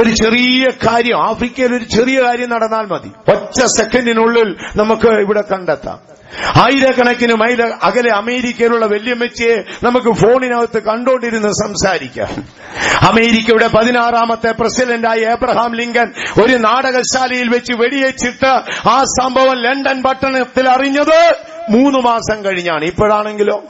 ഒരു ചെറിയ കാര്യം ആഫ്രിക്കയിൽ ഒരു ചെറിയ കാര്യം നടന്നാൽ മതി. ഒറ്റ സെക്കൻഡിനുള്ളിൽ നമുക്ക് ഇവിടെ കണ്ടെത്താം. ആയിരക്കണക്കിന് മൈൽ അകലെ അമേരിക്കയിലുള്ള വല്യമ്മച്ചിയെ നമുക്ക് ഫോണിനകത്ത് കണ്ടോണ്ടിരുന്ന് സംസാരിക്കാം. അമേരിക്കയുടെ പതിനാറാമത്തെ പ്രസിഡന്റായ ഏബ്രഹാം ലിങ്കൻ ഒരു നാടകശാലയിൽ വെച്ച് വെടിയേച്ചിട്ട് ആ സംഭവം ലണ്ടൻ പട്ടണത്തിൽ അറിഞ്ഞത് മൂന്ന് മാസം കഴിഞ്ഞാണ്. ഇപ്പോഴാണെങ്കിലോ?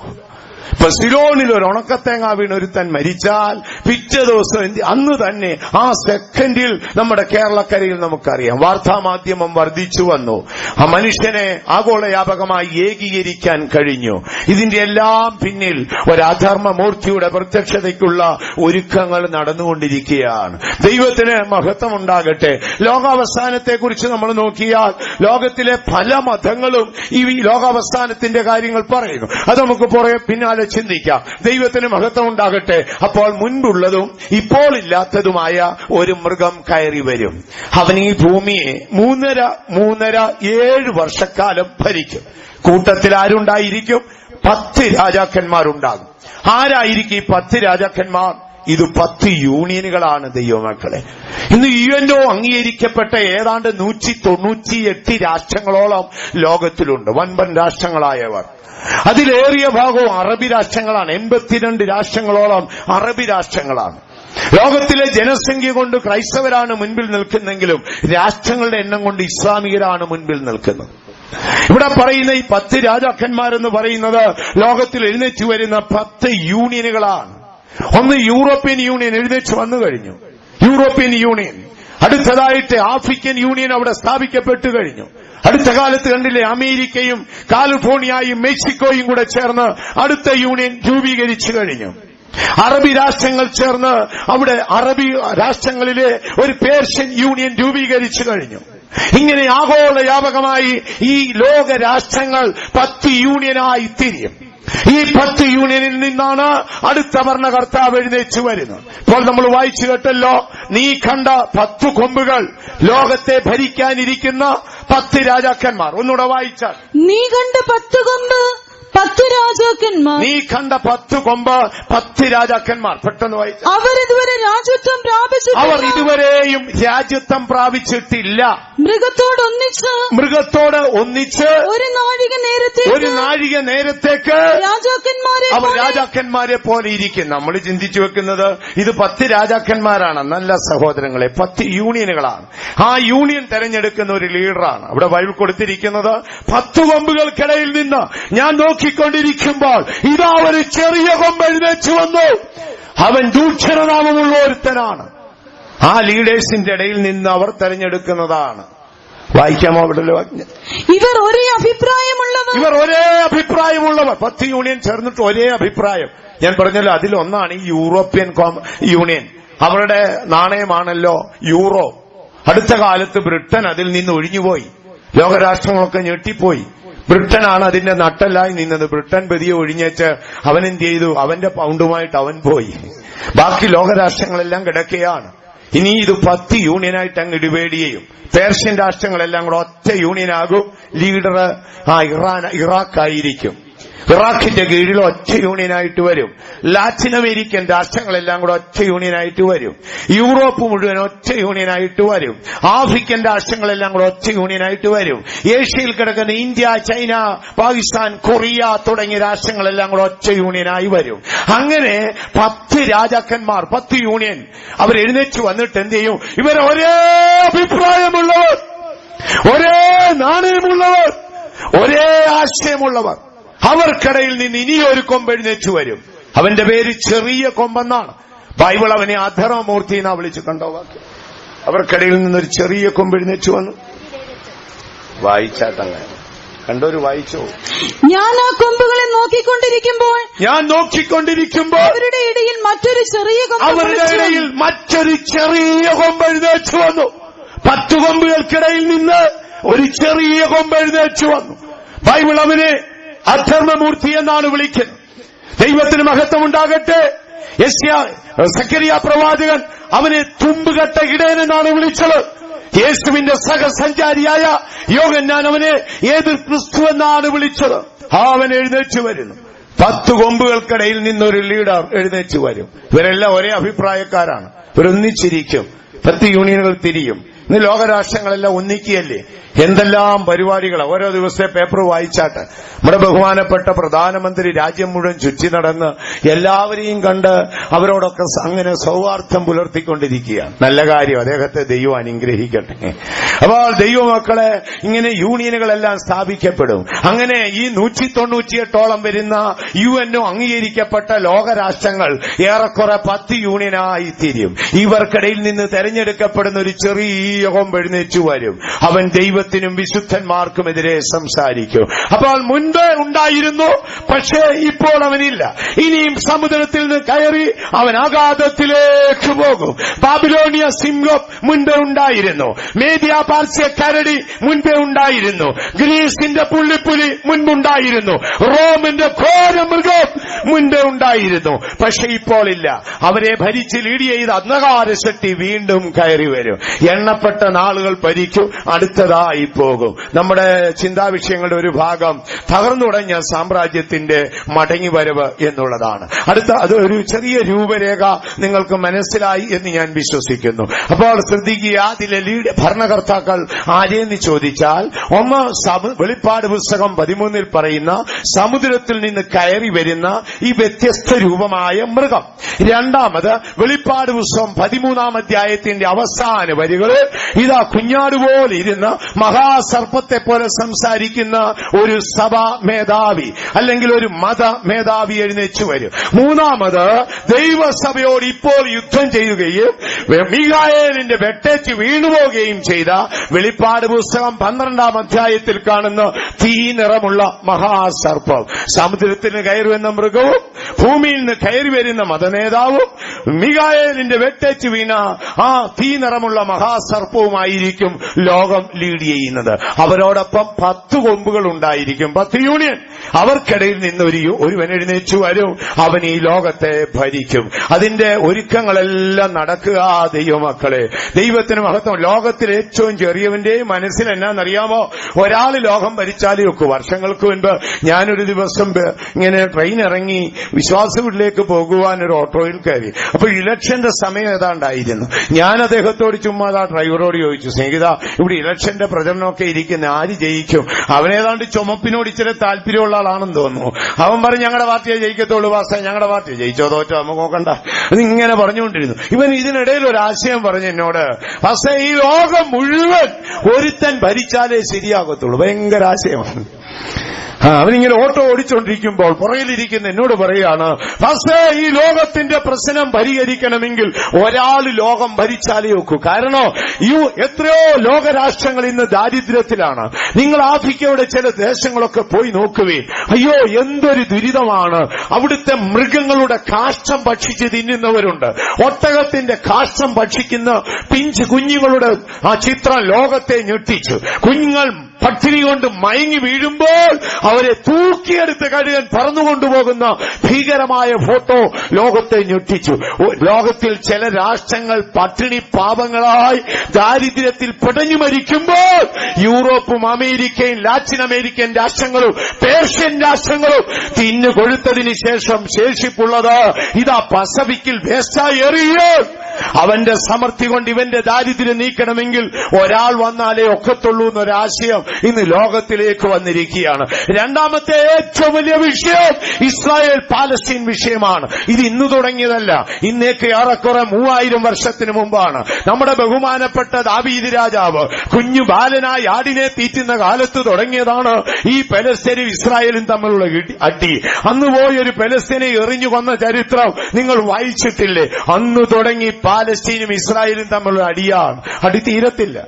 ഇപ്പൊ സിലോണിൽ ഒരു ഉണക്കത്തേങ്ങ വീണ് ഒരുത്തൻ മരിച്ചാൽ പിറ്റേ ദിവസം അന്ന് തന്നെ ആ സെക്കൻഡിൽ നമ്മുടെ കേരളക്കരയിൽ നമുക്കറിയാം. വാർത്താമാധ്യമം വർദ്ധിച്ചു വന്നു. ആ മനുഷ്യനെ ആഗോളവ്യാപകമായി ഏകീകരിക്കാൻ കഴിഞ്ഞു. ഇതിന്റെ എല്ലാം പിന്നിൽ ഒരു അധർമ്മമൂർത്തിയുടെ പ്രത്യക്ഷതയ്ക്കുള്ള ഒരുക്കങ്ങൾ നടന്നുകൊണ്ടിരിക്കുകയാണ്. ദൈവത്തിന് മഹത്വം ഉണ്ടാകട്ടെ ലോകാവസാനത്തെക്കുറിച്ച് നമ്മൾ നോക്കിയാൽ ലോകത്തിലെ പല മതങ്ങളും ഈ ലോകാവസ്ഥാനത്തിന്റെ കാര്യങ്ങൾ പറയുന്നു. അത് നമുക്ക് പുറകെ പിന്നാലെ ചിന്തിക്കാം. ദൈവത്തിന് മഹത്വം ഉണ്ടാകട്ടെ. അപ്പോൾ മുൻപുള്ളതും ഇപ്പോൾ ഇല്ലാത്തതുമായ ഒരു മൃഗം കയറി വരും. അവൻ ഈ ഭൂമിയെ മൂന്നര മൂന്നര ഏഴ് വർഷക്കാലം ഭരിക്കും. കൂട്ടത്തിൽ ആരുണ്ടായിരിക്കും? പത്ത് രാജാക്കന്മാരുണ്ടാകും. ആരായിരിക്കും ഈ പത്ത് രാജാക്കന്മാർ? ഇത് പത്ത് യൂണിയനുകളാണ് ദൈവമക്കളെ. ഇന്ന് യു എൻഒ അംഗീകരിക്കപ്പെട്ട ഏതാണ്ട് നൂറ്റി തൊണ്ണൂറ്റിയെട്ട് രാഷ്ട്രങ്ങളോളം ലോകത്തിലുണ്ട്. വൻപൻ രാഷ്ട്രങ്ങളായവർ. അതിലേറിയ ഭാഗവും അറബി രാഷ്ട്രങ്ങളാണ്. എൺപത്തിരണ്ട് രാഷ്ട്രങ്ങളോളം അറബി രാഷ്ട്രങ്ങളാണ്. ലോകത്തിലെ ജനസംഖ്യ കൊണ്ട് ക്രൈസ്തവരാണ് മുൻപിൽ നിൽക്കുന്നെങ്കിലും രാഷ്ട്രങ്ങളുടെ എണ്ണം കൊണ്ട് ഇസ്ലാമികരാണ് മുൻപിൽ നിൽക്കുന്നത്. ഇവിടെ പറയുന്ന ഈ പത്ത് രാജാക്കന്മാരെന്ന് പറയുന്നത് ലോകത്തിൽ എഴുന്നേറ്റ് വരുന്ന പത്ത് യൂണിയനുകളാണ്. ഒന്ന് യൂറോപ്യൻ യൂണിയൻ എഴുന്നേറ്റ് വന്നു കഴിഞ്ഞു. European union. അടുത്തതായിട്ട് ആഫ്രിക്കൻ യൂണിയൻ അവിടെ സ്ഥാപിക്കപ്പെട്ടു കഴിഞ്ഞു. അടുത്ത കാലത്ത് കണ്ടില്ലേ അമേരിക്കയും കാലിഫോർണിയയും മെക്സിക്കോയും കൂടെ ചേർന്ന് അടുത്ത യൂണിയൻ രൂപീകരിച്ചു കഴിഞ്ഞു. അറബി രാഷ്ട്രങ്ങൾ ചേർന്ന് അവിടെ അറബി രാഷ്ട്രങ്ങളിലെ ഒരു പേർഷ്യൻ യൂണിയൻ രൂപീകരിച്ചു കഴിഞ്ഞു. ഇങ്ങനെ ആഗോള വ്യാപകമായി ഈ ലോക രാഷ്ട്രങ്ങൾ പത്ത് യൂണിയനായി തിരിയും. ഈ പത്ത് യൂണിയനിൽ നിന്നാണ് അടുത്ത ഭരണകർത്താവ് എഴുന്നേറ്റ് വരുന്നത്. ഇപ്പോൾ നമ്മൾ വായിച്ചു കേട്ടല്ലോ നീ കണ്ട പത്ത് കൊമ്പുകൾ ലോകത്തെ ഭരിക്കാനിരിക്കുന്ന പത്ത് രാജാക്കന്മാർ. ഒന്നുകൂടെ വായിച്ചാൽ. നീ കണ്ട പത്ത് കൊമ്പ് പത്ത് രാജാക്കന്മാർ. നീ കണ്ട പത്ത് കൊമ്പ് പത്ത് രാജാക്കന്മാർ. പെട്ടെന്ന് വായിച്ചു. അവർ ഇതുവരെ രാജ്യത്വം പ്രാപിച്ചു അവർ ഇതുവരെയും രാജ്യത്വം പ്രാപിച്ചിട്ടില്ല. മൃഗത്തോട് ഒന്നിച്ച് മൃഗത്തോട് ഒന്നിച്ച് ഒരു നാഴിക നേരത്തെ ഒരു നാഴിക നേരത്തേക്ക് രാജാക്കന്മാരെ അവർ രാജാക്കന്മാരെ പോലെ ഇരിക്കും. നമ്മൾ ചിന്തിച്ചു വെക്കുന്നത് ഇത് പത്ത് രാജാക്കന്മാരാണ്. നല്ല സഹോദരങ്ങളെ പത്ത് യൂണിയനുകളാണ്. ആ യൂണിയൻ തെരഞ്ഞെടുക്കുന്ന ഒരു ലീഡറാണ് അവിടെ വഴി കൊടുത്തിരിക്കുന്നത് പത്ത് കൊമ്പുകൾക്കിടയിൽ നിന്ന്. ഞാൻ നോക്കിക്കൊണ്ടിരിക്കുമ്പോൾ ഇതാ ഒരു ചെറിയ കൊമ്പ് എഴുന്നേച്ചു വന്നു. അവൻ ദൂക്ഷരനാമമുള്ള ഒരുത്തനാണ്. ആ ലീഡേഴ്സിന്റെ ഇടയിൽ നിന്ന് അവർ തെരഞ്ഞെടുക്കുന്നതാണ്. വായിക്കാമോ അവിടെ ഇവർ ഒരേ അഭിപ്രായമുള്ളവർ. ഇവർ ഒരേ അഭിപ്രായമുള്ളവർ. പത്ത് യൂണിയൻ ചേർന്നിട്ട് ഒരേ അഭിപ്രായം. ഞാൻ പറഞ്ഞല്ലോ അതിലൊന്നാണ് ഈ യൂറോപ്യൻ യൂണിയൻ. അവരുടെ നാണയമാണല്ലോ യൂറോ. അടുത്ത കാലത്ത് ബ്രിട്ടൻ അതിൽ നിന്ന് ഒഴിഞ്ഞുപോയി. ലോകരാഷ്ട്രങ്ങളൊക്കെ ഞെട്ടിപ്പോയി. ബ്രിട്ടനാണ് അതിന്റെ നട്ടലായി നിന്നത്. ബ്രിട്ടൻ പതിയെ ഒഴിഞ്ഞേച്ച് അവൻ എന്ത് ചെയ്തു? അവന്റെ പൗണ്ടുമായിട്ട് അവൻ പോയി. ബാക്കി ലോകരാഷ്ട്രങ്ങളെല്ലാം കിടക്കുകയാണ്. ഇനി ഇത് പത്ത് യൂണിയനായിട്ട് അങ്ങ് ചെയ്യും. പേർഷ്യൻ രാഷ്ട്രങ്ങളെല്ലാം കൂടെ ഒറ്റ യൂണിയനാകും. ലീഡർ ആ ഇറാൻ ഇറാഖായിരിക്കും. ഇറാഖിന്റെ കീഴിൽ ഒറ്റ യൂണിയനായിട്ട് വരും. ലാറ്റിൻ അമേരിക്കൻ രാഷ്ട്രങ്ങളെല്ലാം കൂടെ ഒറ്റ യൂണിയനായിട്ട് വരും. യൂറോപ്പ് മുഴുവൻ ഒറ്റ യൂണിയനായിട്ട് വരും. ആഫ്രിക്കൻ രാഷ്ട്രങ്ങളെല്ലാം കൂടെ ഒറ്റ യൂണിയനായിട്ട് വരും. ഏഷ്യയിൽ കിടക്കുന്ന ഇന്ത്യ ചൈന പാകിസ്ഥാൻ കൊറിയ തുടങ്ങിയ രാഷ്ട്രങ്ങളെല്ലാം കൂടെ ഒറ്റ യൂണിയനായി വരും. അങ്ങനെ പത്ത് രാജാക്കന്മാർ പത്ത് യൂണിയൻ അവർ എഴുന്നേറ്റ് വന്നിട്ട് എന്ത് ചെയ്യും? ഇവർ ഒരേ അഭിപ്രായമുള്ളവർ ഒരേ നാണയമുള്ളവർ ഒരേ ആശയമുള്ളവർ അവർക്കിടയിൽ നിന്ന് ഇനിയൊരു കൊമ്പ് എഴുന്നേറ്റ് വരും. അവന്റെ പേര് ചെറിയ കൊമ്പെന്നാണ്. ബൈബിൾ അവനെ അധർമ്മമൂർത്തി എന്നാ വിളിച്ചു കണ്ടോ വാക്യം അവർക്കിടയിൽ നിന്നൊരു ചെറിയ കൊമ്പ് എഴുന്നേറ്റ് വന്നു. വായിച്ചാട്ടങ്ങനെ കണ്ടൊരു വായിച്ചോ? ഞാൻ ആ കൊമ്പുകളെ നോക്കിക്കൊണ്ടിരിക്കുമ്പോൾ ഞാൻ നോക്കിക്കൊണ്ടിരിക്കുമ്പോൾ അവരുടെ ഇടയിൽ മറ്റൊരു ചെറിയ കൊമ്പ് അവരുടെ ഇടയിൽ മറ്റൊരു ചെറിയ കൊമ്പ് എഴുന്നേറ്റ് വന്നു. പത്തു കൊമ്പുകൾക്കിടയിൽ നിന്ന് ഒരു ചെറിയ കൊമ്പ് എഴുന്നേറ്റ് വന്നു. ബൈബിൾ അവനെ അധർമ്മമൂർത്തി എന്നാണ് വിളിക്കുന്നത് ദൈവത്തിന് മഹത്വം ഉണ്ടാകട്ടെ സക്കരിയ പ്രവാചകൻ അവനെ തുമ്പുകെട്ട ഇടയൻ എന്നാണ് വിളിച്ചത്. യേശുവിന്റെ സഹസഞ്ചാരിയായ യോഗൻ ഞാൻ അവനെ ഏത് ക്രിസ്തു എന്നാണ് വിളിച്ചത്? അവൻ എഴുന്നേറ്റ് വരുന്നു. പത്ത് കൊമ്പുകൾക്കിടയിൽ നിന്നൊരു ലീഡർ എഴുന്നേറ്റ് വരും. ഇവരെല്ലാം ഒരേ അഭിപ്രായക്കാരാണ്. ഇവരൊന്നിച്ചിരിക്കും. പത്ത് യൂണിയനുകൾ തിരിയും. ഇന്ന് ലോകരാഷ്ട്രങ്ങളെല്ലാം ഒന്നിക്കുകയല്ലേ? എന്തെല്ലാം പരിപാടികൾ ഓരോ ദിവസത്തെ പേപ്പർ വായിച്ചാട്ട്. നമ്മുടെ ബഹുമാനപ്പെട്ട പ്രധാനമന്ത്രി രാജ്യം മുഴുവൻ ചുറ്റി നടന്ന് എല്ലാവരെയും കണ്ട് അവരോടൊക്കെ അങ്ങനെ സൗഹാർദ്ദം പുലർത്തിക്കൊണ്ടിരിക്കുകയാണ് നല്ല കാര്യം. അദ്ദേഹത്തെ ദൈവം അനുഗ്രഹിക്കട്ടെ. അപ്പോൾ ദൈവമക്കളെ ഇങ്ങനെ യൂണിയനുകളെല്ലാം സ്ഥാപിക്കപ്പെടും. അങ്ങനെ ഈ നൂറ്റി തൊണ്ണൂറ്റിയെട്ടോളം വരുന്ന യു എൻഒ അംഗീകരിക്കപ്പെട്ട ലോകരാഷ്ട്രങ്ങൾ ഏറെക്കുറെ പത്ത് യൂണിയനായി തീരും. ഇവർക്കിടയിൽ നിന്ന് തെരഞ്ഞെടുക്കപ്പെടുന്ന ഒരു ചെറിയ യോഗം എഴുന്നേറ്റു വരും. അവൻ ദൈവത്തിനും വിശുദ്ധന്മാർക്കുമെതിരെ സംസാരിക്കും. അപ്പോൾ മുൻപ് ഉണ്ടായിരുന്നു പക്ഷേ ഇപ്പോൾ അവനില്ല. ഇനിയും സമുദ്രത്തിൽ നിന്ന് കയറി അവൻ ആഘാതത്തിലേക്ക് പോകും. ബാബിലോണിയ സിംഹം മുൻപേ ഉണ്ടായിരുന്നു. മേദിയ പാർസ്യ കരടി മുൻപേ ഉണ്ടായിരുന്നു. ഗ്രീസിന്റെ പുള്ളിപ്പുലി മുൻപുണ്ടായിരുന്നു. റോമിന്റെ ഘോര മൃഗം മുൻപേ ഉണ്ടായിരുന്നു. പക്ഷെ ഇപ്പോൾ ഇല്ല. അവരെ ഭരിച്ച് ലീഡ് ചെയ്ത് അന്ധകാര ശക്തി വീണ്ടും കയറി വരും. എണ്ണപ്പെട്ട നാളുകൾ ഭരിക്കും അടുത്തതായി പോകും. നമ്മുടെ ചിന്താവിഷയങ്ങളുടെ ഒരു ഭാഗം തകർന്നുടഞ്ഞ സാമ്രാജ്യത്തിന്റെ മടങ്ങിവരവ് എന്നുള്ളതാണ്. അടുത്ത അത് ഒരു ചെറിയ രൂപരേഖ നിങ്ങൾക്ക് മനസ്സിലായി എന്ന് ഞാൻ വിശ്വസിക്കുന്നു. അപ്പോൾ ശ്രദ്ധിക്കുക അതിലെ ലീഡ് ഭരണകർത്താക്കൾ ആരെന്ന് ചോദിച്ചാൽ ഒന്ന് വെളിപ്പാട് പുസ്തകം പതിമൂന്നിൽ പറയുന്ന സമുദ്രത്തിൽ നിന്ന് കയറി വരുന്ന ഈ വ്യത്യസ്ത രൂപമായ മൃഗം. രണ്ടാമത് വെളിപ്പാട് പുസ്തകം പതിമൂന്നാം അധ്യായത്തിന്റെ അവസാന വരികളിൽ ഇതാ കുഞ്ഞാടുപോലെ ഇരുന്ന മഹാസർപ്പത്തെ പോലെ സംസാരിക്കുന്ന ഒരു സഭാ മേധാവി അല്ലെങ്കിൽ ഒരു മത മേധാവി എഴുന്നേച്ചു വരും. മൂന്നാമത് ദൈവസഭയോട് ഇപ്പോൾ യുദ്ധം ചെയ്യുകയും മീകായേലിന്റെ വെട്ടേറ്റ് വീണുപോവുകയും ചെയ്ത വെളിപ്പാട് പുസ്തകം പന്ത്രണ്ടാം അധ്യായത്തിൽ കാണുന്ന തീ നിറമുള്ള മഹാസർപ്പം സമുദ്രത്തിന് കയറി വന്ന മൃഗവും ഭൂമിയിൽ നിന്ന് കയറി വരുന്ന മതനേതാവും മികായേലിന്റെ വെട്ടേറ്റ് വീണ ആ തീ നിറമുള്ള മഹാസർപ്പവുമായിരിക്കും ലോകം ലീഡ് ചെയ്യുന്നത്. അവരോടൊപ്പം പത്ത് കൊമ്പുകൾ ഉണ്ടായിരിക്കും. പത്ത് യൂണിയൻ. അവർക്കിടയിൽ നിന്ന് ഒരു ഒരുവൻ എഴുന്നേച്ചു വരും. അവൻ ഈ ലോകത്തെ ഭരിക്കും. അതിന്റെ ഒരുക്കങ്ങളെല്ലാം നടക്കുക ദൈവമക്കളെ. ദൈവത്തിന് മഹത്വം. ലോകത്തിൽ ഏറ്റവും ചെറിയവന്റെ മനസ്സിൽ എന്നാന്നറിയാമോ? ഒരാൾ ലോകം ഭരിച്ചാലേ ഒക്കെ. വർഷങ്ങൾക്ക് മുൻപ് ഞാനൊരു ദിവസം ഇങ്ങനെ ട്രെയിൻ ഇറങ്ങി വിശ്വാസ വീട്ടിലേക്ക് പോകുവാൻ ഒരു ഓട്ടോയിൽ കയറി. അപ്പൊ ഇലക്ഷന്റെ സമയം ഏതാണ്ടായിരുന്നു? ഞാൻ അദ്ദേഹത്തോട് ചുമ്മാ ആ ഡ്രൈവറോട് ചോദിച്ചു സ്നേഹിത ഇവിടെ ഇലക്ഷന്റെ പ്രചരണമൊക്കെ ഇരിക്കുന്ന ആര് ജയിക്കും? അവനേതാണ്ട് ചുമപ്പിനോട് ഇച്ചിരി താല്പര്യമുള്ള ആളാണെന്ന് തോന്നുന്നു. അവൻ പറഞ്ഞു ഞങ്ങളുടെ പാർട്ടിയെ ജയിക്കത്തുള്ളൂ വാസ ഞങ്ങളുടെ പാർട്ടിയെ ജയിച്ചോ തോറ്റോ നമുക്ക് നോക്കണ്ട. അത് ഇങ്ങനെ പറഞ്ഞുകൊണ്ടിരുന്നു. ഇവൻ ഇതിനിടയിൽ ഒരു ആശയം പറഞ്ഞു എന്നോട് പക്ഷേ ഈ ലോകം മുഴുവൻ ഒരുത്തൻ ഭരിച്ചാലേ ശരിയാകത്തുള്ളൂ. ഭയങ്കര ആശയമാണ്. അവനിങ്ങനെ ഓട്ടോ ഓടിച്ചുകൊണ്ടിരിക്കുമ്പോൾ പുറകിലിരിക്കുന്ന എന്നോട് പറയുകയാണ് പക്ഷേ ഈ ലോകത്തിന്റെ പ്രശ്നം പരിഹരിക്കണമെങ്കിൽ ഒരാൾ ലോകം ഭരിച്ചാലേ ഒക്കൂ. കാരണം യു എത്രയോ ലോകരാഷ്ട്രങ്ങൾ ഇന്ന് ദാരിദ്ര്യത്തിലാണ്. നിങ്ങൾ ആഫ്രിക്കയുടെ ചില ദേശങ്ങളൊക്കെ പോയി നോക്കുവേ. അയ്യോ എന്തൊരു ദുരിതമാണ്. അവിടുത്തെ മൃഗങ്ങളുടെ കാഷ്ടം ഭക്ഷിച്ച് തിന്നുന്നവരുണ്ട്. ഒട്ടകത്തിന്റെ കാഷ്ടം ഭക്ഷിക്കുന്ന പിഞ്ച് കുഞ്ഞുങ്ങളുടെ ആ ചിത്രം ലോകത്തെ ഞെട്ടിച്ചു. കുഞ്ഞുങ്ങൾ പട്ടിണി കൊണ്ട് മയങ്ങി വീഴുമ്പോൾ അവരെ തൂക്കിയെടുത്ത് കഴുകൻ പറന്നുകൊണ്ടുപോകുന്ന ഭീകരമായ ഫോട്ടോ ലോകത്തെ ഞെട്ടിച്ചു. ലോകത്തിൽ ചില രാഷ്ട്രങ്ങൾ പട്ടിണി പാപങ്ങളായി ദാരിദ്ര്യത്തിൽ പിടഞ്ഞു മരിക്കുമ്പോൾ യൂറോപ്പും അമേരിക്കയും ലാറ്റിൻ അമേരിക്കൻ രാഷ്ട്രങ്ങളും പേർഷ്യൻ രാഷ്ട്രങ്ങളും തിന്നു കൊഴുത്തതിന് ശേഷം ശേഷിപ്പുള്ളത് ഇതാ പസഫിക്കിൽ വേസ്റ്റായി എറിയോ അവന്റെ സമൃദ്ധി കൊണ്ട് ഇവന്റെ ദാരിദ്ര്യം നീക്കണമെങ്കിൽ ഒരാൾ വന്നാലേ ഒക്കത്തുള്ളൂ എന്നൊരാശയം ഇന്ന് ലോകത്തിലേക്ക് വന്നിരിക്കുകയാണ്. രണ്ടാമത്തെ ഏറ്റവും വലിയ വിഷയം ഇസ്രായേൽ പാലസ്തീൻ വിഷയമാണ്. ഇത് ഇന്ന് തുടങ്ങിയതല്ല. ഇന്നേക്ക് ഏറെക്കുറെ മൂവായിരം വർഷത്തിന് മുമ്പാണ്. നമ്മുടെ ബഹുമാനപ്പെട്ട ദാവീദ് രാജാവ് കുഞ്ഞു ബാലനായി ആടിനെ തീറ്റുന്ന കാലത്ത് തുടങ്ങിയതാണ് ഈ പലസ്തീനും ഇസ്രായേലും തമ്മിലുള്ള അടി. അന്ന് പോയൊരു പലസ്തീനെ എറിഞ്ഞു കൊന്ന ചരിത്രം നിങ്ങൾ വായിച്ചിട്ടില്ലേ? അന്ന് തുടങ്ങി പാലസ്തീനും ഇസ്രായേലും തമ്മിലുള്ള അടിയാണ്. അടി തീരത്തില്ല.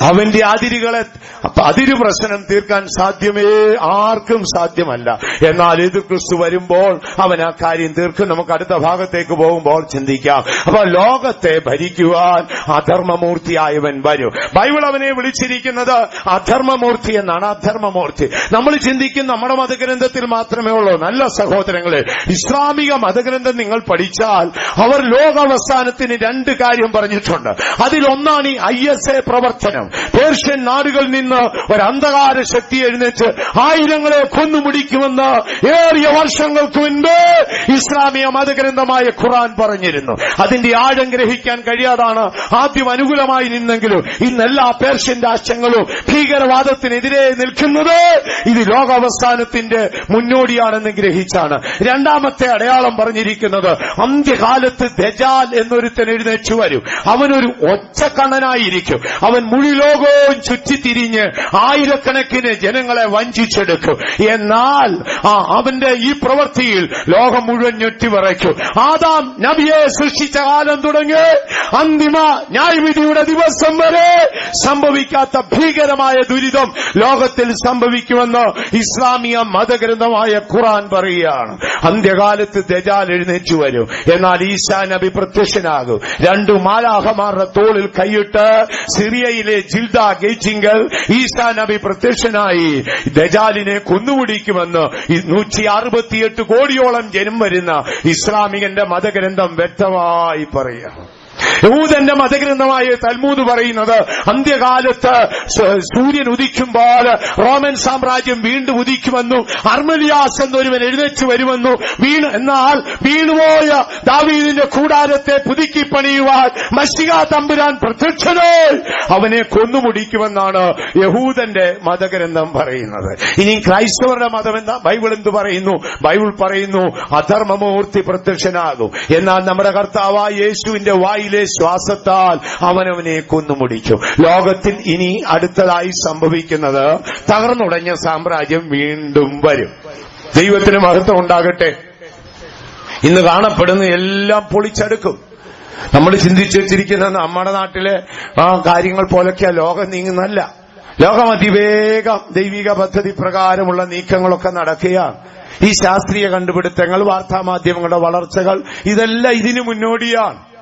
അവന്റെ അതിരുകളെ അതിരു പ്രശ്നം തീർക്കാൻ സാധ്യമേ? ആർക്കും സാധ്യമല്ല. എന്നാൽ ഇത് ക്രിസ്തു വരുമ്പോൾ അവൻ ആ കാര്യം തീർക്കും. നമുക്ക് അടുത്ത ഭാഗത്തേക്ക് പോകുമ്പോൾ ചിന്തിക്കാം. അപ്പൊ ലോകത്തെ ഭരിക്കുവാൻ അധർമ്മമൂർത്തിയായവൻ വരും. ബൈബിൾ അവനെ വിളിച്ചിരിക്കുന്നത് അധർമ്മമൂർത്തി എന്നാണ്. അധർമ്മമൂർത്തി. നമ്മൾ ചിന്തിക്കും നമ്മുടെ മതഗ്രന്ഥത്തിൽ മാത്രമേ ഉള്ളൂ. നല്ല സഹോദരങ്ങളെ ഇസ്ലാമിക മതഗ്രന്ഥം നിങ്ങൾ പഠിച്ചാൽ അവർ ലോകാവസാനത്തിന് രണ്ട് കാര്യം പറഞ്ഞിട്ടുണ്ട്. അതിലൊന്നാണ് ഈ ഐ എസ് എ പ്രവർത്തനം. ജനം പേർഷ്യൻ നാടുകളിൽ നിന്ന് ഒരു അന്ധകാര ശക്തി എഴുന്നേറ്റ് ആയിരങ്ങളെ കൊന്നു കൊന്നുമുടിക്കുമെന്ന് ഏറിയ വർഷങ്ങൾക്ക് മുൻപ് ഇസ്ലാമിക മതഗ്രന്ഥമായ ഖുറാൻ പറഞ്ഞിരുന്നു. അതിന്റെ ആഴം ഗ്രഹിക്കാൻ കഴിയാതാണ് ആദ്യം അനുകൂലമായി നിന്നെങ്കിലും ഇന്ന് എല്ലാ പേർഷ്യൻ രാഷ്ട്രങ്ങളും ഭീകരവാദത്തിനെതിരെ നിൽക്കുന്നത് ഇത് ലോകാവസ്ഥാനത്തിന്റെ മുന്നോടിയാണെന്ന് ഗ്രഹിച്ചാണ്. രണ്ടാമത്തെ അടയാളം പറഞ്ഞിരിക്കുന്നത് അന്ത്യകാലത്ത് ദജാൽ എന്നൊരുത്തൻ എഴുന്നേച്ചു വരും. അവനൊരു ഒച്ചക്കണ്ണനായിരിക്കും അവൻ മുഴു ലോകവും ചുറ്റിത്തിരിഞ്ഞ് ആയിരക്കണക്കിന് ജനങ്ങളെ വഞ്ചിച്ചെടുക്കും എന്നാൽ ആ അവന്റെ ഈ പ്രവൃത്തിയിൽ ലോകം മുഴുവൻ ഞെട്ടിവറയ്ക്കും ആദാം നബിയെ സൃഷ്ടിച്ച കാലം തുടങ്ങി. അന്തിമ ന്യായവിധിയുടെ ദിവസം വരെ സംഭവിക്കാത്ത ഭീകരമായ ദുരിതം ലോകത്തിൽ സംഭവിക്കുമെന്ന് ഇസ്ലാമിക മതഗ്രന്ഥമായ ഖുറാൻ പറയുകയാണ്. അന്ത്യകാലത്ത് ദജാൽ എഴുന്നേറ്റു വരും. എന്നാൽ ഈശാ നബി പ്രത്യക്ഷനാകും. രണ്ടു മാലാഹമാരുടെ തോളിൽ കൈയിട്ട് സിറിയയിലെ ജിൽദ ഗേറ്റിങ്കൽ ഈസാ നബി പ്രത്യക്ഷനായി. ദജാലിനെ കൊന്നുപിടിക്കുമെന്ന് നൂറ്റി അറുപത്തിയെട്ട് കോടിയോളം ജനം വരുന്ന ഇസ്ലാമികന്റെ മതഗ്രന്ഥം വ്യക്തമായി പറയുകയാണ് യഹൂദന്റെ മതഗ്രന്ഥമായ തൽമൂദ് പറയുന്നത് അന്ത്യകാലത്ത് സൂര്യൻ ഉദിക്കുമ്പോൾ റോമൻ സാമ്രാജ്യം വീണ്ടും ഉദിക്കുമെന്നും അർമലിയാസ് എന്നൊരുവൻ എഴുന്നേറ്റ് വരുമെന്നും വീണ് എന്നാൽ വീണുപോയ ദാവീദിന്റെ കൂടാരത്തെ പുതുക്കി പണിയുവാൻ മഷിക തമ്പുരാൻ പ്രത്യക്ഷനോ അവനെ കൊന്നുമുടിക്കുമെന്നാണ് യഹൂദന്റെ മതഗ്രന്ഥം പറയുന്നത്. ഇനി ക്രൈസ്തവരുടെ മതം എന്താ? ബൈബിൾ എന്ത് പറയുന്നു? ബൈബിൾ പറയുന്നു അധർമ്മമൂർത്തി പ്രത്യക്ഷനാകും. എന്നാൽ നമ്മുടെ കർത്താവായ യേശുവിന്റെ വായിലെ ശ്വാസത്താൽ അവനവനെ കൊന്നുമുടിക്കും ലോകത്തിൽ ഇനി അടുത്തതായി സംഭവിക്കുന്നത് തകർന്നുടഞ്ഞ സാമ്രാജ്യം വീണ്ടും വരും. ദൈവത്തിന് മഹത്വം ഉണ്ടാകട്ടെ. ഇന്ന് കാണപ്പെടുന്ന എല്ലാം പൊളിച്ചെടുക്കും. നമ്മൾ ചിന്തിച്ചു വെച്ചിരിക്കുന്ന നമ്മുടെ നാട്ടിലെ ആ കാര്യങ്ങൾ പോലൊക്കെയാ. ലോകം നീങ്ങുന്നല്ല ലോകം അതിവേഗം ദൈവിക പദ്ധതി പ്രകാരമുള്ള നീക്കങ്ങളൊക്കെ നടക്കുകയാണ്. ഈ ശാസ്ത്രീയ കണ്ടുപിടുത്തങ്ങൾ വാർത്താമാധ്യമങ്ങളുടെ വളർച്ചകൾ ഇതെല്ലാം ഇതിനു മുന്നോടിയാണ്.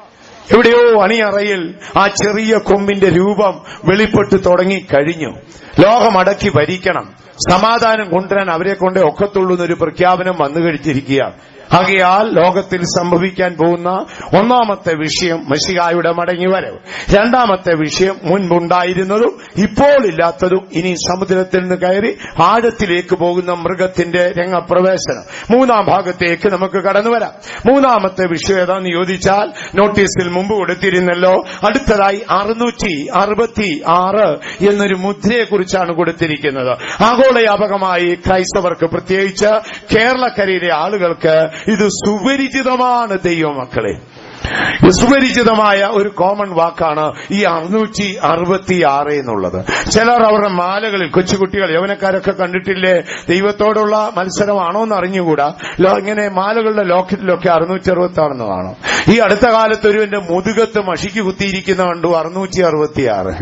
എവിടെയോ അണിയറയിൽ ആ ചെറിയ കൊമ്പിന്റെ രൂപം വെളിപ്പെട്ട് തുടങ്ങി കഴിഞ്ഞു. ലോകമടക്കി ഭരിക്കണം. സമാധാനം കൊണ്ടുവരാൻ അവരെ കൊണ്ടേ ഒക്കത്തുള്ളൂ എന്നൊരു പ്രഖ്യാപനം വന്നു കഴിച്ചിരിക്കുകയാണ് ആകയാൽ ലോകത്തിൽ സംഭവിക്കാൻ പോകുന്ന ഒന്നാമത്തെ വിഷയം മഷികായുടെ മടങ്ങിവരവ് രണ്ടാമത്തെ വിഷയം മുൻപുണ്ടായിരുന്നതും ഇപ്പോൾ ഇല്ലാത്തതും ഇനി സമുദ്രത്തിൽ നിന്ന് കയറി ആഴത്തിലേക്ക് പോകുന്ന മൃഗത്തിന്റെ രംഗപ്രവേശനം. മൂന്നാം ഭാഗത്തേക്ക് നമുക്ക് കടന്നു വരാം. മൂന്നാമത്തെ വിഷയം ഏതാന്ന് ചോദിച്ചാൽ നോട്ടീസിൽ മുമ്പ് കൊടുത്തിരുന്നല്ലോ. അടുത്തതായി അറുന്നൂറ്റി അറുപത്തി ആറ് എന്നൊരു മുദ്രയെക്കുറിച്ചാണ് കൊടുത്തിരിക്കുന്നത്. ആഗോളവ്യാപകമായി ക്രൈസ്തവർക്ക് പ്രത്യേകിച്ച് കേരളക്കരയിലെ ആളുകൾക്ക് ഇത് സുപരിചിതമാണ് ദൈവമക്കളെ. ഇത് സുപരിചിതമായ ഒരു കോമൺ വാക്കാണ് ഈ അറുന്നൂറ്റി അറുപത്തി ആറ് എന്നുള്ളത്. ചിലർ അവരുടെ മാലകളിൽ കൊച്ചുകുട്ടികൾ യവനക്കാരൊക്കെ കണ്ടിട്ടില്ലേ? ദൈവത്തോടുള്ള മത്സരമാണോ എന്ന് അറിഞ്ഞുകൂടാ ഇങ്ങനെ മാലകളുടെ ലോക്കറ്റിലൊക്കെ അറുന്നൂറ്റി അറുപത്തി ആറെന്ന് കാണും ഈ അടുത്ത കാലത്ത് ഒരുവന്റെ മുതുകത്ത് മഷിക്ക് കുത്തിയിരിക്കുന്ന കണ്ടു അറുന്നൂറ്റി അറുപത്തി ആറ്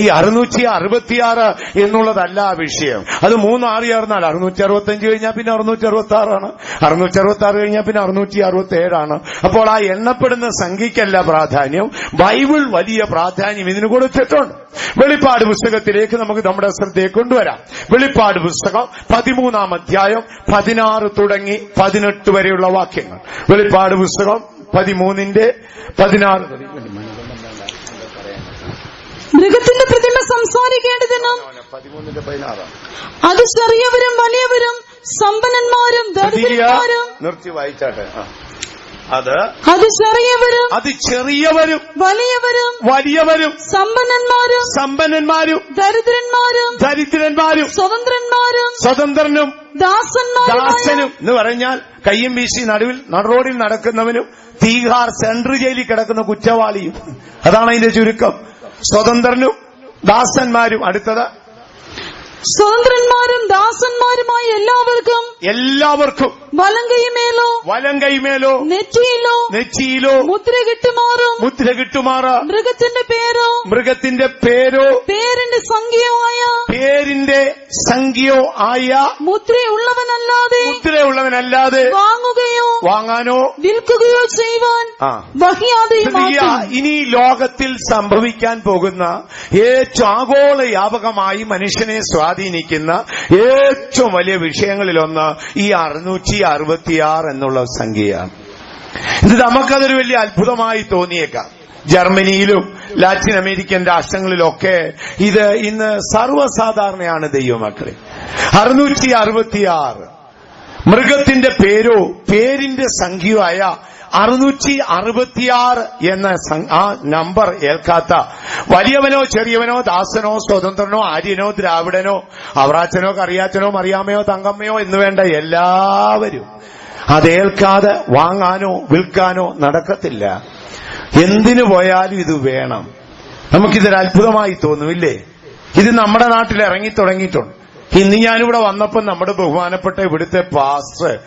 ഈ അറുന്നൂറ്റി അറുപത്തിയാറ് എന്നുള്ളതല്ല ആ വിഷയം. അത് മൂന്ന് ആറ് ചേർന്നാൽ അറുന്നൂറ്റി അറുപത്തി അഞ്ച് കഴിഞ്ഞാൽ പിന്നെ അറുന്നൂറ്റി അറുപത്തി ആറാണ് അറുന്നൂറ്റി അറുപത്തി ആറ് കഴിഞ്ഞാൽ പിന്നെ അറുന്നൂറ്റി അറുപത്തി ഏഴാണ് അപ്പോൾ ആ എണ്ണപ്പെടുന്ന സംഖ്യയ്ക്കല്ല പ്രാധാന്യം. ബൈബിൾ വലിയ പ്രാധാന്യം ഇതിന് കൊടുത്തിട്ടുണ്ട്. വെളിപ്പാട് പുസ്തകത്തിലേക്ക് നമുക്ക് നമ്മുടെ ശ്രദ്ധയെ കൊണ്ടുവരാം. വെളിപ്പാട് പുസ്തകം പതിമൂന്നാം അധ്യായം പതിനാറ് തുടങ്ങി പതിനെട്ട് വരെയുള്ള വാക്യങ്ങൾ. വെളിപ്പാട് പുസ്തകം പതിമൂന്നിന്റെ പതിനാറ് മൃഗത്തിന്റെ പ്രതിമ സംസാരിക്കേണ്ടതിന് പതിമൂന്നിന്റെ പതിനാറാണ് അത് ചെറിയവരും വലിയവരും സമ്പന്നന്മാരും ദരിദ്രന്മാരും നിർത്തി വായിച്ചാട്ടെ. അത് അത് ചെറിയവരും അത് ചെറിയവരും വലിയവരും വലിയവരും സമ്പന്നന്മാരും സമ്പന്നന്മാരും ദരിദ്രന്മാരും ദരിദ്രന്മാരും സ്വതന്ത്രന്മാരും സ്വതന്ത്രനും ദാസനും എന്ന് പറഞ്ഞാൽ കയ്യും വീശി നടുവിൽ നടുറോഡിൽ നടക്കുന്നവനും തീഹാർ സെൻട്രൽ ജയിലിൽ കിടക്കുന്ന കുറ്റവാളിയും. അതാണ് അതിന്റെ ചുരുക്കം. സ്വതന്ത്രനും ദാസന്മാരും. അടുത്തത് സ്വതന്ത്രന്മാരും ദാസന്മാരുമായ എല്ലാവർക്കും എല്ലാവർക്കും. വലങ്കയുമേലോ വലം കൈമേലോ നെറ്റിയിലോ നെറ്റിയിലോ മുദ്ര കിട്ടുമാറും. മുദ്ര കിട്ടുമാറ. മൃഗത്തിന്റെ പേരോ മൃഗത്തിന്റെ പേരോ പേരിന്റെ സംഖ്യയായ പേരിന്റെ സംഖ്യയോ ആയ മുദ്രയുള്ളവനല്ലാതെ മുദ്രയുള്ളവനല്ലാതെ വാങ്ങുകയോ വാങ്ങാനോ വിൽക്കുകയോ ചെയ്യുവാൻ ഇനി ലോകത്തിൽ സംഭവിക്കാൻ പോകുന്ന ഏറ്റവും ആഗോള വ്യാപകമായി മനുഷ്യനെ സ്വാധീനിക്കുന്ന ഏറ്റവും വലിയ വിഷയങ്ങളിലൊന്ന് ഈ അറുന്നൂറ്റി അറുപത്തിയാറ് എന്നുള്ള സംഖ്യയാണ്. ഇത് നമുക്കതൊരു വലിയ അത്ഭുതമായി തോന്നിയേക്കാം. ജർമ്മനിയിലും ലാറ്റിൻ അമേരിക്കൻ രാഷ്ട്രങ്ങളിലൊക്കെ ഇത് ഇന്ന് സർവസാധാരണയാണ് ദൈവമക്കളെ. അറുന്നൂറ്റി അറുപത്തിയാറ് മൃഗത്തിന്റെ പേരോ പേരിന്റെ സംഖ്യയായ അറുന്നൂറ്റി അറുപത്തിയാറ് എന്ന ആ നമ്പർ ഏൽക്കാത്ത വലിയവനോ ചെറിയവനോ ദാസനോ സ്വതന്ത്രനോ ആര്യനോ ദ്രാവിഡനോ അവറാച്ചനോ കറിയാച്ചനോ മറിയാമയോ തങ്കമ്മയോ എന്ന് വേണ്ട എല്ലാവരും അതേൽക്കാതെ വാങ്ങാനോ വിൽക്കാനോ നടക്കത്തില്ല. എന്തിനു പോയാലും ഇത് വേണം. നമുക്കിതൊരു അത്ഭുതമായി തോന്നുമില്ലേ? ഇത് നമ്മുടെ നാട്ടിൽ ഇറങ്ങി തുടങ്ങിയിട്ടുണ്ട് ഇന്ന് ഞാനിവിടെ വന്നപ്പോൾ നമ്മുടെ ബഹുമാനപ്പെട്ട ഇവിടുത്തെ പാസ്റ്റർ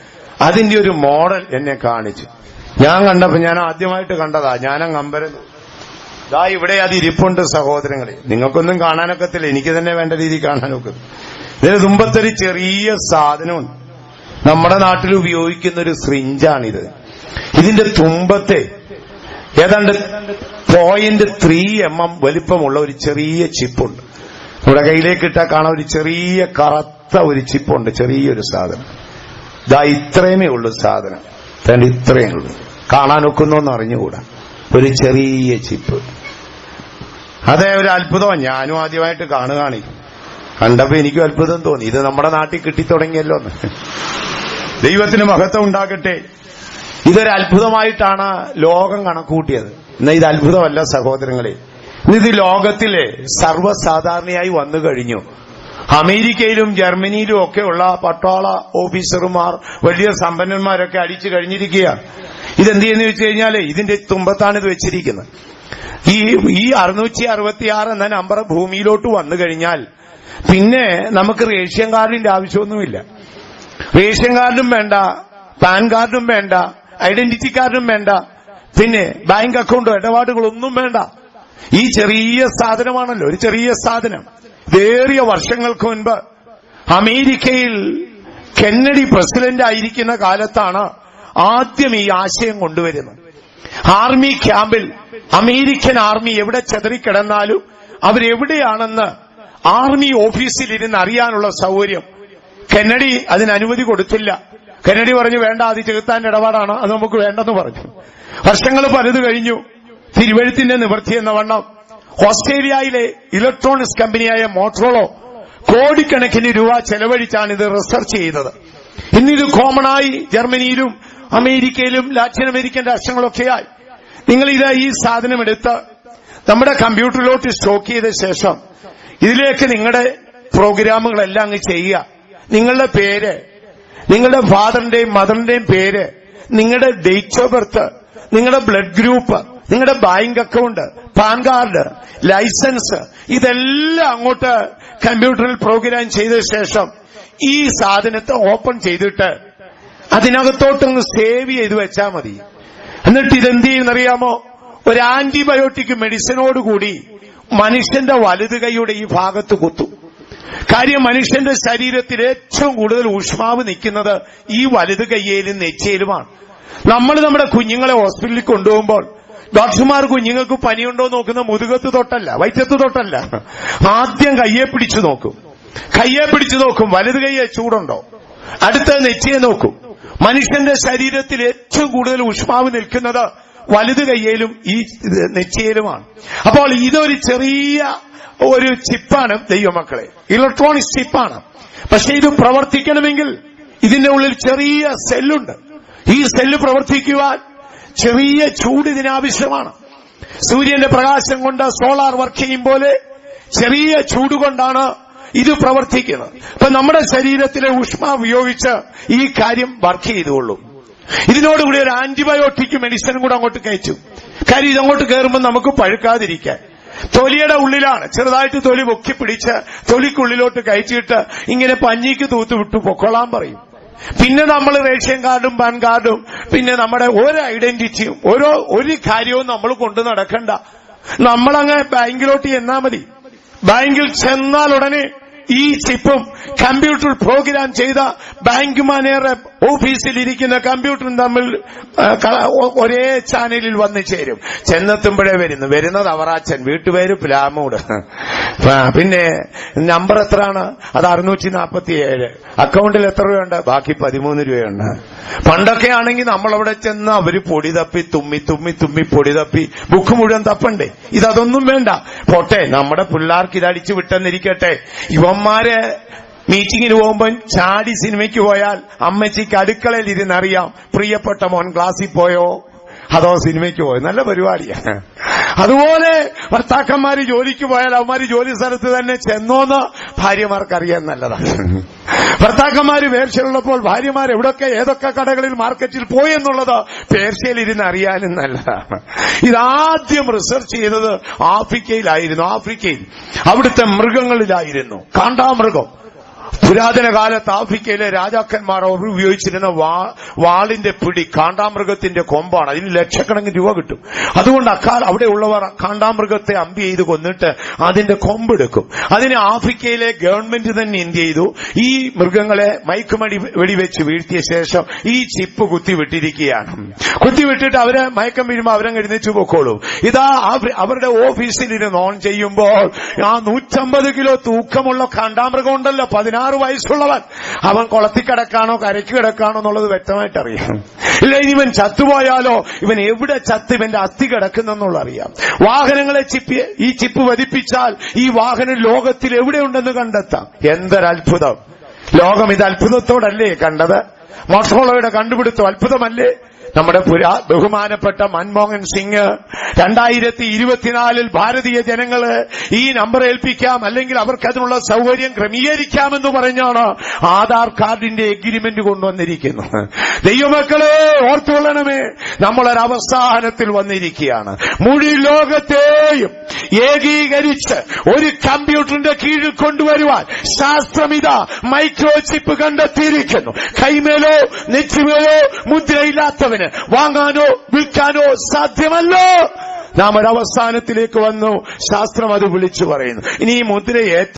അതിന്റെ ഒരു മോഡൽ എന്നെ കാണിച്ചു. ഞാൻ കണ്ടപ്പോ ഞാൻ ആദ്യമായിട്ട് കണ്ടതാ. ഞാനങ്ങ് അമ്പരം ദാ ഇവിടെ അത് ഇരിപ്പുണ്ട് സഹോദരങ്ങളെ. നിങ്ങൾക്കൊന്നും കാണാനൊക്കത്തില്ല. എനിക്ക് തന്നെ വേണ്ട രീതിയിൽ കാണാനൊക്കെ. ഇതിന് തുമ്പത്തൊരു ചെറിയ സാധനമുണ്ട്. നമ്മുടെ നാട്ടിൽ ഉപയോഗിക്കുന്ന ഒരു സ്രിഞ്ചാണിത് ഇതിന്റെ തുമ്പത്തെ ഏതാണ്ട് പോയിന്റ് ത്രീ എം എം വലിപ്പമുള്ള ഒരു ചെറിയ ചിപ്പുണ്ട് നമ്മുടെ കയ്യിലേക്ക് ഇട്ടാൽ കാണാൻ ഒരു ചെറിയ കറുത്ത ഒരു ചിപ്പുണ്ട് ചെറിയൊരു സാധനം. ഇതാ ഇത്രയുമേ ഉള്ളൂ സാധനം. രണ്ട് ഇത്രയേ ഉള്ളൂ. കാണാൻ ഒക്കുന്നോന്ന് അറിഞ്ഞുകൂടാ. ഒരു ചെറിയ ചിപ്പ് അതേ ഒരു അത്ഭുതമാണ് ഞാനും ആദ്യമായിട്ട് കാണുകയാണ്. കണ്ടപ്പോ എനിക്കും അത്ഭുതം തോന്നി. ഇത് നമ്മുടെ നാട്ടിൽ കിട്ടിത്തുടങ്ങിയല്ലോ എന്ന് ദൈവത്തിന് മഹത്വം ഉണ്ടാകട്ടെ. ഇതൊരു അത്ഭുതമായിട്ടാണ് ലോകം കണക്കൂട്ടിയത് എന്നാൽ ഇത് അത്ഭുതമല്ല സഹോദരങ്ങളെ. ഇത് ലോകത്തിലെ സർവസാധാരണയായി വന്നു കഴിഞ്ഞു. അമേരിക്കയിലും ജർമ്മനിയിലും ഒക്കെയുള്ള പട്ടാള ഓഫീസർമാർ വലിയ സമ്പന്നന്മാരൊക്കെ അടിച്ചു കഴിഞ്ഞിരിക്കുകയാണ്. ഇതെന്ത് ചെയ്യുന്ന വെച്ച് കഴിഞ്ഞാൽ ഇതിന്റെ തുമ്പത്താണ് ഇത് വെച്ചിരിക്കുന്നത്. ഈ ഈ അറുന്നൂറ്റി അറുപത്തിയാറ് എന്ന നമ്പർ ഭൂമിയിലോട്ട് വന്നു കഴിഞ്ഞാൽ പിന്നെ നമുക്ക് റേഷൻ കാർഡിന്റെ ആവശ്യമൊന്നുമില്ല. റേഷൻ കാർഡും വേണ്ട പാൻ കാർഡും വേണ്ട ഐഡന്റിറ്റി കാർഡും വേണ്ട. പിന്നെ ബാങ്ക് അക്കൗണ്ടോ ഇടപാടുകളൊന്നും വേണ്ട. ഈ ചെറിയ സാധനമാണല്ലോ ഒരു ചെറിയ സാധനം. വേറിയ വർഷങ്ങൾക്ക് മുൻപ് അമേരിക്കയിൽ കെന്നഡി പ്രസിഡന്റ് ആയിരിക്കുന്ന കാലത്താണ് ആദ്യം ഈ ആശയം കൊണ്ടുവരുന്നത്. ആർമി ക്യാമ്പിൽ അമേരിക്കൻ ആർമി എവിടെ ചെതറിക്കിടന്നാലും അവരെവിടെയാണെന്ന് ആർമി ഓഫീസിൽ ഇരുന്ന് അറിയാനുള്ള സൗകര്യം. കെന്നഡി അതിന് അനുമതി കൊടുത്തില്ല. കെന്നഡി പറഞ്ഞു വേണ്ട അത് ചെകുത്താന്റെ ഇടപാടാണ് അത് നമുക്ക് വേണ്ടെന്ന് പറഞ്ഞു. വർഷങ്ങൾ പലത് കഴിഞ്ഞു. തിരുവഴുത്തിന്റെ നിവൃത്തി എന്ന വണ്ണം. ഓസ്ട്രേലിയയിലെ ഇലക്ട്രോണിക്സ് കമ്പനിയായ മോട്രോളോ കോടിക്കണക്കിന് രൂപ ചെലവഴിച്ചാണ് ഇത് റിസർച്ച് ചെയ്തത് ഇന്നിത് കോമണായി ജർമ്മനിയിലും അമേരിക്കയിലും ലാറ്റിൻ അമേരിക്കൻ രാഷ്ട്രങ്ങളൊക്കെയായി. നിങ്ങൾ ഇത് ഈ സാധനം എടുത്ത് നമ്മുടെ കമ്പ്യൂട്ടറിലോട്ട് സ്റ്റോക്ക് ചെയ്ത ശേഷം ഇതിലേക്ക് നിങ്ങളുടെ പ്രോഗ്രാമുകളെല്ലാം അങ്ങ് ചെയ്യുക. നിങ്ങളുടെ പേര് നിങ്ങളുടെ ഫാദറിന്റെയും മദറിന്റെയും പേര് നിങ്ങളുടെ ഡേറ്റ് ഓഫ് ബർത്ത് നിങ്ങളുടെ ബ്ലഡ് ഗ്രൂപ്പ് നിങ്ങളുടെ bank account PAN card licence ഇതെല്ലാം അങ്ങോട്ട് കമ്പ്യൂട്ടറിൽ പ്രോഗ്രാം ചെയ്ത ശേഷം ഈ സാധനത്തെ ഓപ്പൺ ചെയ്തിട്ട് അതിനകത്തോട്ടൊന്ന് സേവ് ചെയ്ത് വെച്ചാൽ മതി. എന്നിട്ട് ഇതെന്ത് ചെയ്യുന്നറിയാമോ? ഒരു ആന്റിബയോട്ടിക് മെഡിസിനോടുകൂടി മനുഷ്യന്റെ വലുത് കൈയുടെ ഈ ഭാഗത്ത് കുത്തും. കാര്യം മനുഷ്യന്റെ ശരീരത്തിൽ ഏറ്റവും കൂടുതൽ ഊഷ്മാവ് നിൽക്കുന്നത് ഈ വലുത് കയ്യേലും നെച്ചയിലുമാണ് നമ്മൾ നമ്മുടെ കുഞ്ഞുങ്ങളെ ഹോസ്പിറ്റലിൽ കൊണ്ടുപോകുമ്പോൾ ഡോക്ടർമാർ കുഞ്ഞുങ്ങൾക്ക് പനിയുണ്ടോ നോക്കുന്ന മുതുകത്ത് തൊട്ടല്ല വൈറ്റത്ത് തൊട്ടല്ല. ആദ്യം കയ്യെ പിടിച്ചു നോക്കും. കയ്യെ പിടിച്ചു നോക്കും വലത് കയ്യെ ചൂടുണ്ടോ? അടുത്ത നെറ്റിയെ നോക്കും. മനുഷ്യന്റെ ശരീരത്തിൽ ഏറ്റവും കൂടുതൽ ഊഷ്മാവ് നിൽക്കുന്നത് വലത് കയ്യിലും ഈ നെറ്റിയിലുമാണ്. അപ്പോൾ ഇതൊരു ചെറിയ ഒരു ചിപ്പാണ് ദൈവമക്കളെ. ഇലക്ട്രോണിക് ചിപ്പാണ്. പക്ഷെ ഇത് പ്രവർത്തിക്കണമെങ്കിൽ ഇതിന്റെ ഉള്ളിൽ ചെറിയ സെല്ലുണ്ട്. ഈ സെല്ല് പ്രവർത്തിക്കുവാൻ ചെറിയ ചൂട് ഇതിനാവശ്യമാണ് സൂര്യന്റെ പ്രകാശം കൊണ്ട് സോളാർ വർക്ക് ചെയ്യും പോലെ ചെറിയ ചൂട് കൊണ്ടാണ് ഇത് പ്രവർത്തിക്കുന്നത്. ഇപ്പൊ നമ്മുടെ ശരീരത്തിലെ ഉഷ്മ ഉപയോഗിച്ച് ഈ കാര്യം വർക്ക് ചെയ്തുകൊള്ളും. ഇതിനോടുകൂടി ഒരു ആന്റിബയോട്ടിക് മെഡിസിനും കൂടെ അങ്ങോട്ട് കയറ്റും. കാര്യം ഇതങ്ങോട്ട് കയറുമ്പോൾ നമുക്ക് പഴുക്കാതിരിക്കാൻ. തൊലിയുടെ ഉള്ളിലാണ്. ചെറുതായിട്ട് തൊലി പൊക്കി പിടിച്ച് തൊലിക്കുള്ളിലോട്ട് കയറ്റിയിട്ട് ഇങ്ങനെ പഞ്ഞിക്ക് തൂത്ത് വിട്ടു പൊക്കോളാൻ പറയും. പിന്നെ നമ്മൾ റേഷൻ കാർഡും പാൻ കാർഡും പിന്നെ നമ്മുടെ ഓരോ ഐഡന്റിറ്റിയും ഓരോ ഒരു കാര്യവും നമ്മൾ കൊണ്ടു നടക്കണ്ട. നമ്മളങ്ങ് ബാങ്കിലോട്ട് എന്നാ മതി. ബാങ്കിൽ ചെന്നാൽ ഉടനെ ഈ ചിപ്പും കമ്പ്യൂട്ടർ പ്രോഗ്രാം ചെയ്ത ബാങ്ക് മാനേജർ ഓഫീസിൽ ഇരിക്കുന്ന കമ്പ്യൂട്ടറും തമ്മിൽ ഒരേ ചാനലിൽ വന്നു ചേരും. ചെന്നെത്തുമ്പോഴേ വരുന്നു. വരുന്നത് അവറാച്ചൻ. വീട്ടുപേര് പ്ലാമൂട്. പിന്നെ നമ്പർ എത്രയാണ്? അത് അറുന്നൂറ്റി നാൽപ്പത്തി ഏഴ് അക്കൗണ്ടിൽ എത്ര രൂപയുണ്ട്? ബാക്കി പതിമൂന്ന് രൂപയുണ്ട്. പണ്ടൊക്കെ ആണെങ്കിൽ നമ്മളവിടെ ചെന്ന് അവർ പൊടി തപ്പി തുമ്മി തുമ്മി തുമ്മി പൊടി തപ്പി. ബുക്ക് മുഴുവൻ തപ്പണ്ടേ? ഇതൊന്നും വേണ്ട. പോട്ടെ നമ്മുടെ പിള്ളേർക്ക് ഇതടിച്ചു വിട്ടെന്നിരിക്കട്ടെ. ഇവന്മാരെ മീറ്റിങ്ങിന് പോകുമ്പോൾ ചാടി സിനിമയ്ക്ക് പോയാൽ അമ്മച്ചിക്ക് അടുക്കളയിൽ ഇരുന്നറിയാം പ്രിയപ്പെട്ട മോൻ ക്ലാസ്സിൽ പോയോ? അതോ സിനിമയ്ക്ക് പോയോ? നല്ല പരിപാടിയാണ്. അതുപോലെ ഭർത്താക്കന്മാര് ജോലിക്ക് പോയാൽ അവന്മാര് ജോലി സ്ഥലത്ത് തന്നെ ചെന്നോന്ന് ഭാര്യമാർക്കറിയാൻ നല്ലതാണ്. ഭർത്താക്കന്മാര് പേർഷ്യയിലുള്ളപ്പോൾ ഭാര്യമാർ എവിടൊക്കെ ഏതൊക്കെ കടകളിൽ മാർക്കറ്റിൽ പോയി എന്നുള്ളത് പേർഷ്യയിൽ അറിയാനും നല്ലതാണ്. ഇതാദ്യം റിസർച്ച് ചെയ്തത് ആഫ്രിക്കയിലായിരുന്നു. ആഫ്രിക്കയിൽ അവിടുത്തെ മൃഗങ്ങളിലായിരുന്നു. കാണ്ടാമൃഗം. പുരാതന കാലത്ത് ആഫ്രിക്കയിലെ രാജാക്കന്മാർ അവർ ഉപയോഗിച്ചിരുന്ന വാളിന്റെ പിടി കാണ്ടാമൃഗത്തിന്റെ കൊമ്പാണ്. അതിന് ലക്ഷക്കണക്കിന് രൂപ കിട്ടും. അതുകൊണ്ട് അക്കാൽ അവിടെയുള്ളവർ കാണ്ടാമൃഗത്തെ അമ്പി ചെയ്ത് കൊന്നിട്ട് അതിന്റെ കൊമ്പെടുക്കും. അതിന് ആഫ്രിക്കയിലെ ഗവൺമെന്റ് തന്നെ എന്ത് ചെയ്തു? ഈ മൃഗങ്ങളെ മയക്കുമടി വെടിവെച്ച് വീഴ്ത്തിയ ശേഷം ഈ ചിപ്പ് കുത്തിവിട്ടിരിക്കുകയാണ്. കുത്തിവിട്ടിട്ട് അവരെ മയക്കം വീഴുമ്പോൾ അവരെ എഴുന്നേറ്റ് പൊക്കോളും. ഇതാ അവരുടെ ഓഫീസിൽ ഇരുന്ന് ഓൺ ചെയ്യുമ്പോൾ ആ നൂറ്റമ്പത് കിലോ തൂക്കമുള്ള കാണ്ടാമൃഗം ഉണ്ടല്ലോ പതിനാറ് വയസ്സുള്ളവൻ. അവൻ കുളത്തിൽ കിടക്കാണോ കരയ്ക്ക് കിടക്കാണോ എന്നുള്ളത് വ്യക്തമായിട്ട് അറിയാം ഇല്ല ഇവൻ ചത്തുപോയാലോ? ഇവൻ എവിടെ ചത്ത് ഇവന്റെ അസ്ഥി കിടക്കുന്നെന്നുള്ള അറിയാം. വാഹനങ്ങളെ ചിപ്പ് ഈ ചിപ്പ് വധിപ്പിച്ചാൽ ഈ വാഹനം ലോകത്തിൽ എവിടെയുണ്ടെന്ന് കണ്ടെത്താം. എന്തൊരത്ഭുതം. ലോകം ഇത് അത്ഭുതത്തോടല്ലേ കണ്ടത്? മോട്ടോളോയുടെ കണ്ടുപിടുത്തം അത്ഭുതമല്ലേ? നമ്മുടെ ബഹുമാനപ്പെട്ട മൻമോഹൻ സിംഗ് രണ്ടായിരത്തി ഇരുപത്തിനാലിൽ ഭാരതീയ ജനങ്ങൾ ഈ നമ്പർ ഏൽപ്പിക്കാം അല്ലെങ്കിൽ അവർക്ക് അതിനുള്ള സൗകര്യം ക്രമീകരിക്കാമെന്ന് പറഞ്ഞാണ് ആധാർ കാർഡിന്റെ എഗ്രിമെന്റ് കൊണ്ടുവന്നിരിക്കുന്നത് ദൈവമക്കളെ ഓർത്തുകൊള്ളണമേ നമ്മളൊരവസാനത്തിൽ വന്നിരിക്കുകയാണ്. മുഴി ലോകത്തെയും ഏകീകരിച്ച് ഒരു കമ്പ്യൂട്ടറിന്റെ കീഴിൽ കൊണ്ടുവരുവാൻ ശാസ്ത്രമിത മൈക്രോചിപ്പ് കണ്ടെത്തിയിരിക്കുന്നു. കൈമേലോ നെച്ചുമേലോ മുദ്രയില്ലാത്തവന് വാങ്ങാനോ വിൽക്കാനോ സാധ്യമല്ലോ. നാം ഒരവസാനത്തിലേക്ക് വന്നു. ശാസ്ത്രം അത് വിളിച്ചു പറയുന്നു. ഇനി ഈ മുദ്രയെ